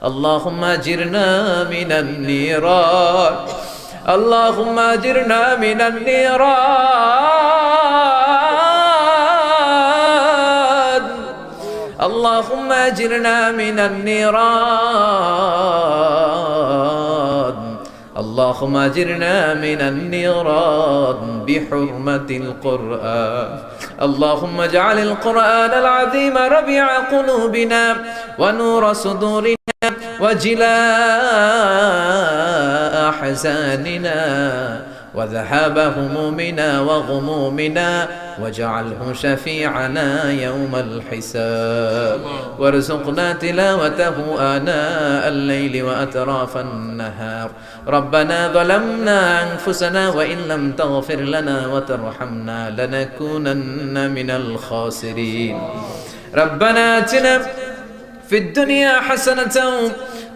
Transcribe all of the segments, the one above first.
اللهم اجرنا من النيران. اللهم اجرنا من النيران. اللهم اجرنا من النيران. اللهم اجرنا من النيران بحرمة القرآن. اللهم اجعل القرآن العظيم ربيع قلوبنا ونور صدورنا. وجلاء أحزاننا وذهاب همومنا وغمومنا واجعله شفيعنا يوم الحساب. وارزقنا تلاوته آناء الليل وأطراف النهار. ربنا ظلمنا أنفسنا وإن لم تغفر لنا وترحمنا لنكونن من الخاسرين. ربنا آتنا في الدنيا حسنة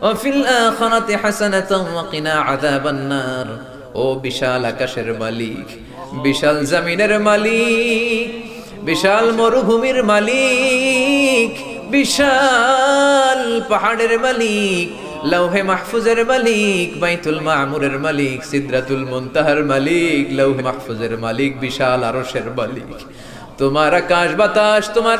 وفي الآخرة حسنة وقنا عذاب النار ও বিশাল আকাশের মালিক বিশাল জমিনের মালিক বিশাল মরুভূমির মালিক বিশাল পাহাড়ের মালিক লৌহে মাহফুজের মালিক বাইতুল মামুরের মালিক সিদ্রাতুল মুনতাহার মালিক লৌহে মাহফুজের মালিক বিশাল আরশের মালিক তোমার আকাশ বাতাস তোমার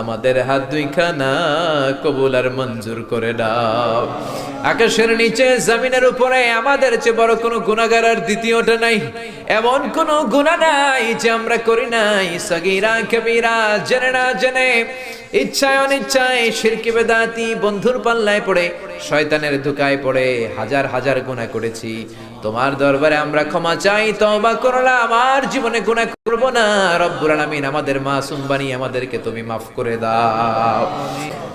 আমাদের হাত দুইখানা কবুল আর মঞ্জুর করে দাও। আকাশের নিচে, জমিনের উপরে, আমাদের চেয়ে বড় কোনো গুণাগার আর দ্বিতীয়টা নাই। এমন কোন গুণা নাই যে আমরা করি নাই। সগিরা, কবিরা, জেনে না জেনে, ইচ্ছায় অনিচ্ছায় শিরকি বেদাতি বন্ধুর পাল্লায় পড়ে, শয়তানের ধোকায় পড়ে হাজার হাজার গুণা করেছি। তোমার দরবারে আমরা ক্ষমা চাই, তওবা করলাম আমার জীবনে গুণা করব না। রব্বুল আলামিন আমাদের মাসুম বানিয়ে আমাদেরকে তুমি মাফ করে দাও।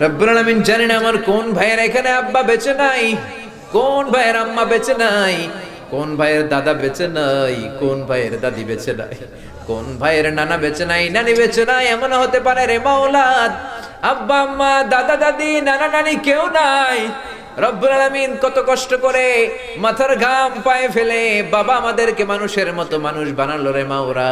রব্বুল জানেন আমার কোন ভাইয়ের এখানে আব্বা বেঁচে নাই? কোন ভাইয়ের আম্মা বেঁচে নাই? কোন ভাইয়ের দাদা বেঁচে নাই? কোন ভাইয়ের দাদি বেঁচে নাই? কোন ভাইয়ের নানা বেঁচে নাই? নানি বেঁচে নাই? এমন হতে পারে রে মাওলাদ। আব্বা, আম্মা, দাদা, দাদি, নানা, নানি কেউ নাই। রব্বুল আলামিন কত কষ্ট করে মাথার ঘাম পায়ে ফেলে বাবা আমাদেরকে মানুষের মতো মানুষ বানালো রে মাওরা।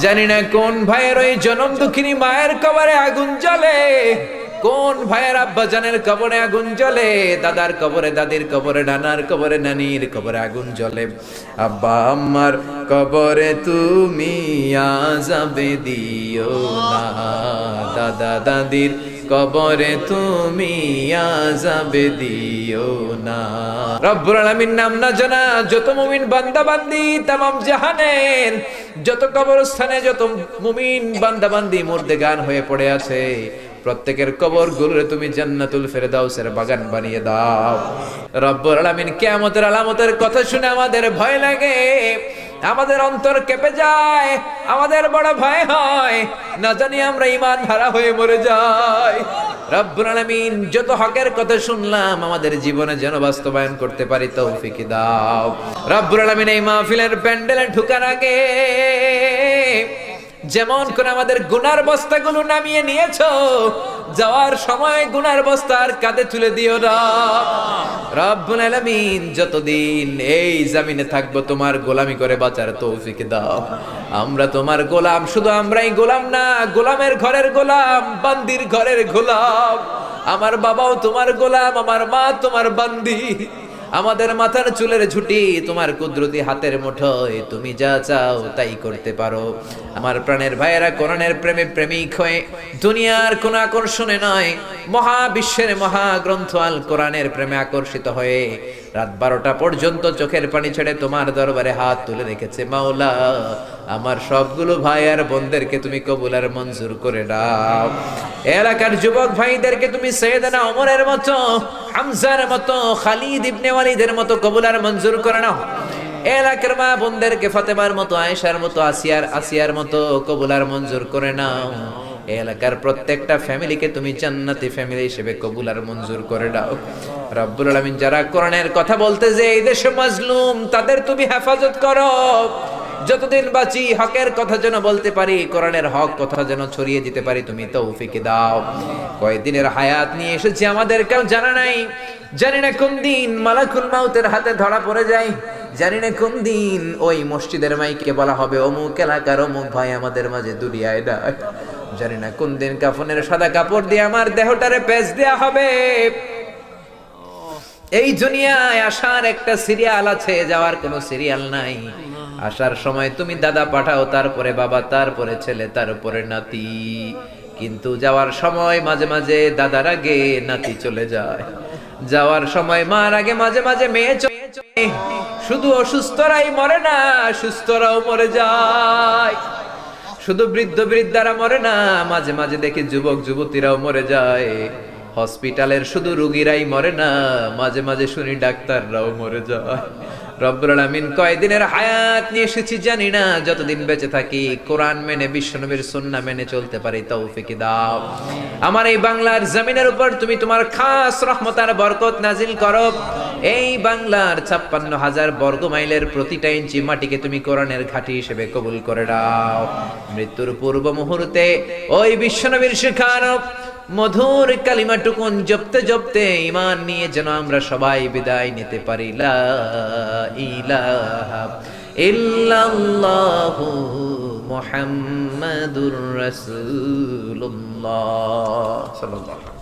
জানি না কোন ভাইয়ের ওই জনম দুঃখিনী মায়ের কবরে আগুন জ্বলে। কোন ভাইয়ের আব্বা জানের কবরে আগুন জ্বলে? দাদার কবরে, দাদির কবরে, নানার কবরে, নানির কবরে আগুন জ্বলে। আব্বা আমার কবরে তুমি আজাবে দিও না। দাদা, দাদির কবরে তুমি আজাবে দিও না। রব্বুল আলামিন নাম না জানা, যত মুমিন বান্দা বান্দি তামাম জাহানের, যত কবরস্থানে যত মুমিন বান্দা বান্দি মুর্দে গান হয়ে পড়ে আছে, প্রত্যেকের কবর গুলোরে তুমি জান্নাতুল ফেরদাউসের বাগান বানিয়ে দাও। রব্বুল আলামিন কিয়ামতের আলামতের কথা শুনে আমাদের ভয় লাগে। আমাদের অন্তর কেঁপে যায়, আমাদের বড় ভয় হয়। না জানি আমরা ইমান হারা হয়ে মরে যাই। রব্বুল আলামিন যত হকের কথা শুনলাম, আমাদের জীবনে যেন বাস্তবায়ন করতে পারি তৌফিক দাও। রব্বুল আলামিন এই মাহফিলের প্যান্ডেলে ঢুকার আগে যেমন করে আমাদের গুনার বস্তাগুলো নামিয়ে নিয়েছো, যাওয়ার সময় গুনার বস্তার কাঁধে তুলে দিও রব্বুল যতদিন এই জামিনে থাকব, তোমার গোলামি করে বাঁচার তৌফিক দাও। আমরা তোমার গোলাম, শুধু আমরাই গোলাম না, গোলামের ঘরের গোলাম, বান্দির ঘরের গোলাম। আমার বাবাও তোমার গোলাম, আমার মা তোমার বান্দি। আমাদের মাথার চুলের ঝুটি, তোমার কুদরতি হাতের মুঠোয় তুমি যা চাও তাই করতে পারো। আমার প্রাণের ভাইয়েরা কোরআনের প্রেমে প্রেমিক হয়ে দুনিয়ার কোন আকর্ষণে নয়। মহাবিশ্বের মহাগ্রন্থ আল কোরআনের প্রেমে আকর্ষিত হয়ে রাত বারোটা পর্যন্ত চোখের পানি ছেড়ে তোমার দরবারে হাত তুলে রেখেছে মাওলা। আমার সবগুলো ভাই আর বোনদেরকে তুমি কবুলার মঞ্জুর করে দাও। এলাকার যুবক ভাইদেরকে তুমি সৈয়দনা ওমরের মতো, হামজার মতো, খালিদ ইবনে ওয়ালিদের মতো কবুলার মঞ্জুর করে নাও। এলাকার মা বোনদেরকে ফাতেমার মতো, আয়েশার মতো, আসিয়ার আসিয়ার মতো কবুলার মঞ্জুর করে নাও। এলাকার প্রত্যেকটা ফ্যামিলিকে তুমি জান্নাতি ফ্যামিলি হিসেবে কবুলার মঞ্জুর করে দাও। রব্বুল আলামিন যারা কোরআনের কথা বলতে যে এই দেশে মাজলুম, তাদের তুমি হেফাজত করো। যতদিন বাঁচি, হকের কথা যেন বলতে পারি, কোরআনের হক কথা যেন ছড়িয়ে দিতে পারি, তুমি তৌফিকে দাও। কয়েকদিনের হায়াত নিয়ে এসেছি আমাদের, কেউ জানা নাই? জানি না কোন দিন মালাকুল মাউতের হাতে ধরা পড়ে যায়। জানি না কোন দিন ওই মসজিদের মাইকে বলা হবে, অমুক এলাকার অমুক ভাই আমাদের মাঝে দুনিয়ায় ডাক জানি না, কোন দিন কাফনের সাদা কাপড় দিয়ে আমার দেহটারে পেঁচ দেয়া হবে। এই দুনিয়ায় আসার একটা সিরিয়াল আছে, যাওয়ার কোনো সিরিয়াল নাই। আসার সময় তুমি দাদা পাঠাও, তারপরে বাবা, তারপরে ছেলে, তারপরে নাতি। কিন্তু যাওয়ার সময় মাঝে মাঝে দাদার আগে নাতি চলে যায়। যাওয়ার সময় মার আগে মাঝে মাঝে মেয়ে। শুধু অসুস্থরাই মরে না, সুস্থরাও মরে যায়। শুধু বৃদ্ধ বৃদ্ধারা মরে না, মাঝে মাঝে দেখি যুবক যুবতীরাও মরে যায়। হসপিটালের শুধু রুগীরাই মরে না, মাঝে মাঝে শুনি ডাক্তাররাও মরে যায়। রব্বুল আলামিন কয়দিনের হায়াত নিয়ে এসেছি জানি না, যতদিন বেঁচে থাকি কোরআন মেনে, বিশ্বনবীর সুন্নাহ মেনে চলতে পারি, তৌফিক দাও। আমার এই বাংলার জমিনের উপর তুমি তোমার খাস রহমতার বরকত নাজিল করো। এই বাংলার ছাপ্পান্ন হাজার বর্গ মাইলের প্রতিটা ইঞ্চি মাটিকে তুমি কোরআনের ঘাঁটি হিসেবে কবুল করে দাও মৃত্যুর পূর্ব মুহূর্তে ওই বিশ্বনবীর শেখানো মধুর কালিমাটুকুন জপতে জপতে ইমান নিয়ে যেন আমরা সবাই বিদায় নিতে পারি। লা সাল্লাল্লাহু